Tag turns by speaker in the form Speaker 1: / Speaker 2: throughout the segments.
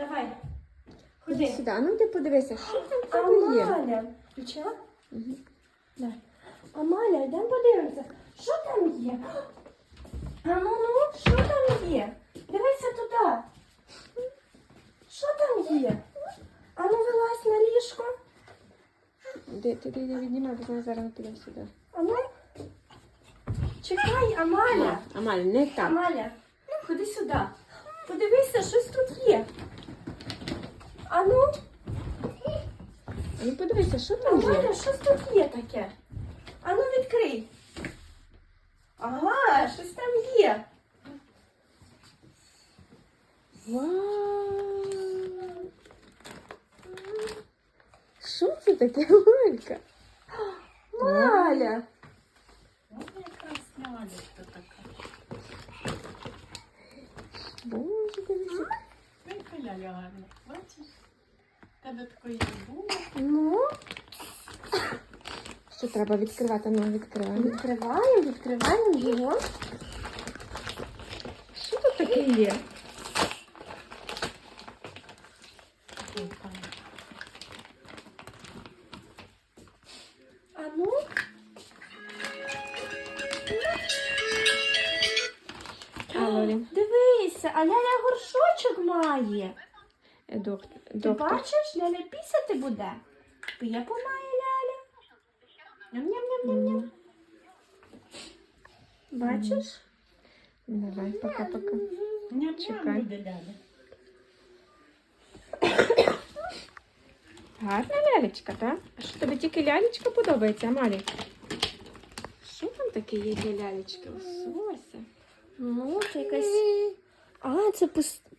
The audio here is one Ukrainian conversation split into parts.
Speaker 1: Давай.
Speaker 2: Ходи
Speaker 1: Ходи.
Speaker 2: сюди, а ну ти подивися, що там в тебе є.
Speaker 1: Амаля. Включила? Да. Амаля, йдемо подивимося. Що там є? А ну ну, що там є? Дивися туди. Що там є? А ну вилазь на ліжко.
Speaker 2: Де ти ти віднімай, бо вона зараз піде сюди.
Speaker 1: А ну. Чекай, Амаля.
Speaker 2: Амаль, не так.
Speaker 1: Амаля, ходи сюди. Подивися, щось тут є. А ну,
Speaker 2: ну подивися, що там є.
Speaker 1: Щось тут є таке. А ну відкрий. Ага, щось там є.
Speaker 2: Вау! Що це таке, Малька?
Speaker 1: Маля.
Speaker 3: Ось якраз лялечка така.
Speaker 2: Боже, дивися.
Speaker 3: Яка ляля гарна. Бачиш? Тебе такої не було.
Speaker 1: Ну,
Speaker 2: Що треба відкривати? Ну, відкриваємо.
Speaker 1: відкриваємо, відкриваємо його.
Speaker 2: Що тут таке є?
Speaker 1: А Дивися, а ляля горшочок має.
Speaker 2: е, доктор.
Speaker 1: Ти
Speaker 2: доктор.
Speaker 1: бачиш, ляля пісяти буде. П'єпу має ляля. Ням-ням-ням-ням-ням. Бачиш?
Speaker 2: Давай, пока-пока. Чекай. Гарна лялечка, так? А що тобі тільки лялечка подобається, Амалі? Що там таке є для лялечки? Лосося.
Speaker 1: Ну, це якась. А, це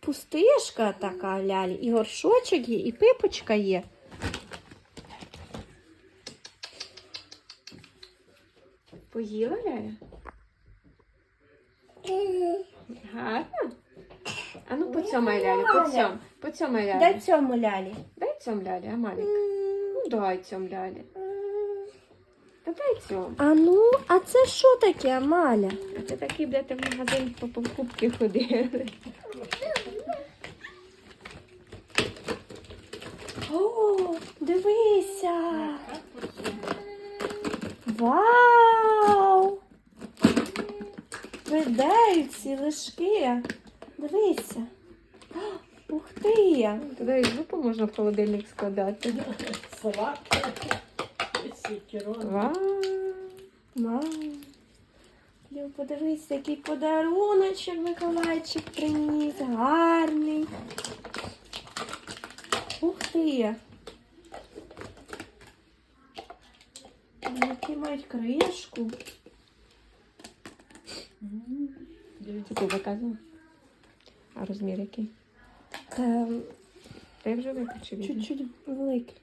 Speaker 1: пустишка така лялі. І горшочок є, і пипочка є.
Speaker 2: Поїла ляля? Гарно? А ну поцьомай лялю, поцьом. Поцьомай лялю.
Speaker 1: Дай цьому лялі.
Speaker 2: Дай цьом лялі, Амалік. Ну дай цьом лялі. Та дай.
Speaker 1: А ну, а це що таке, Амаля?
Speaker 2: А це такі будете в магазин по покупки ходили.
Speaker 1: О, дивися. Вау! Видаються лишки. Дивися. Ух ти!
Speaker 2: Туди і зупу можна в холодильник складати.
Speaker 3: Салатка.
Speaker 2: Вау!
Speaker 1: Подивись, який подаруночок Миколайчик приніс. Гарний. Ух ти. Які мають кришку.
Speaker 2: Це ти заказував? А розмір який?
Speaker 1: Ем,
Speaker 2: Ти вже виключив?
Speaker 1: чуть-чуть великий.